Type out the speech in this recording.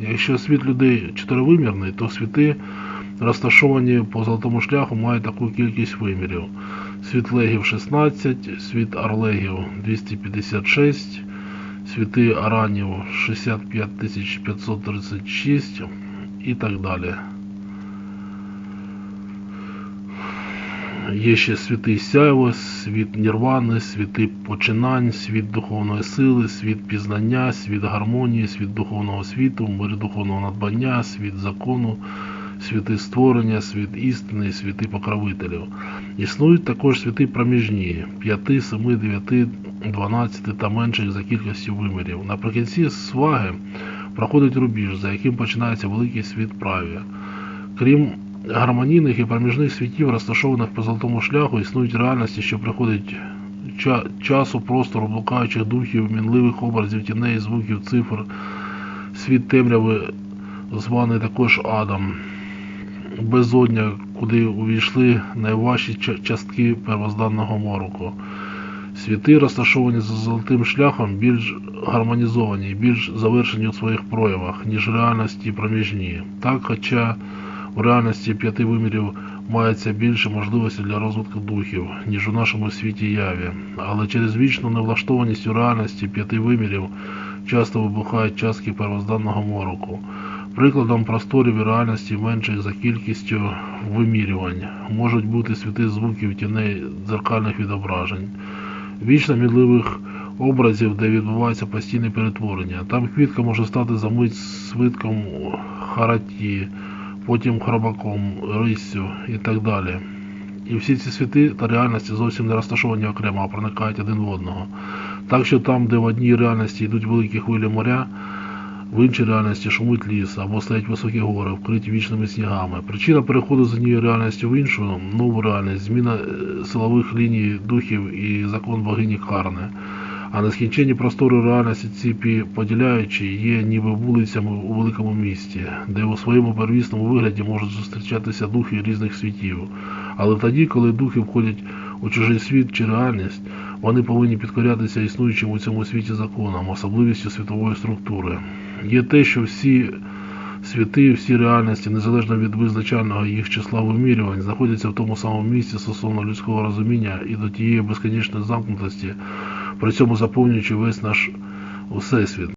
Якщо світ людей чотиривимірний, то світи, розташовані по золотому шляху, мають таку кількість вимірів. Світ легів 16, світ орлегів 256, світи аранів 65536 і так далі. Є ще світи сяйво, світ нірвани, світи починань, світ духовної сили, світ пізнання, світ гармонії, світ духовного світу, мир духовного надбання, світ закону, світи створення, світ істини, світи покровителів. Існують також світи проміжні 5, 7, 9, 12 та менших за кількістю вимірів. Наприкінці сваги проходить рубіж, за яким починається великий світ праві. Крім гармонійних і проміжних світів, розташованих по золотому шляху, існують реальності, що приходять ча- часу, простору, блукаючих духів, мінливих образів, тіней, звуків, цифр, світ темряви, званий також Адам, безодня, куди увійшли найважчі частки первозданного мороку. Світи, розташовані за золотим шляхом, більш гармонізовані більш завершені у своїх проявах, ніж реальності проміжні. Так, хоча у реальності п'яти вимірів мається більше можливостей для розвитку духів, ніж у нашому світі яві. Але через вічну невлаштованість у реальності п'яти вимірів часто вибухають частки первозданного мороку. Прикладом просторів і реальності менших за кількістю вимірювань можуть бути світи звуків тіней дзеркальних відображень, вічно мідливих образів, де відбувається постійне перетворення. Там квітка може стати за мить свитком хараті, потім хробаком, риссю і так далі. І всі ці світи та реальності зовсім не розташовані окремо, а проникають один в одного. Так що там, де в одній реальності йдуть великі хвилі моря, в іншій реальності шумить ліс або стоять високі гори, вкриті вічними снігами. Причина переходу з однієї реальності в іншу нову реальність, зміна е, силових ліній духів і закон богині Карни. А нескінченні простори реальності ціпі поділяючі є ніби вулицями у великому місті, де у своєму первісному вигляді можуть зустрічатися духи різних світів. Але тоді, коли духи входять у чужий світ чи реальність, вони повинні підкорятися існуючим у цьому світі законам, особливістю світової структури. Є те, що всі світи, всі реальності, незалежно від визначального їх числа вимірювань, знаходяться в тому самому місці стосовно людського розуміння і до тієї безконечної замкнутості, при цьому заповнюючи весь наш всесвіт.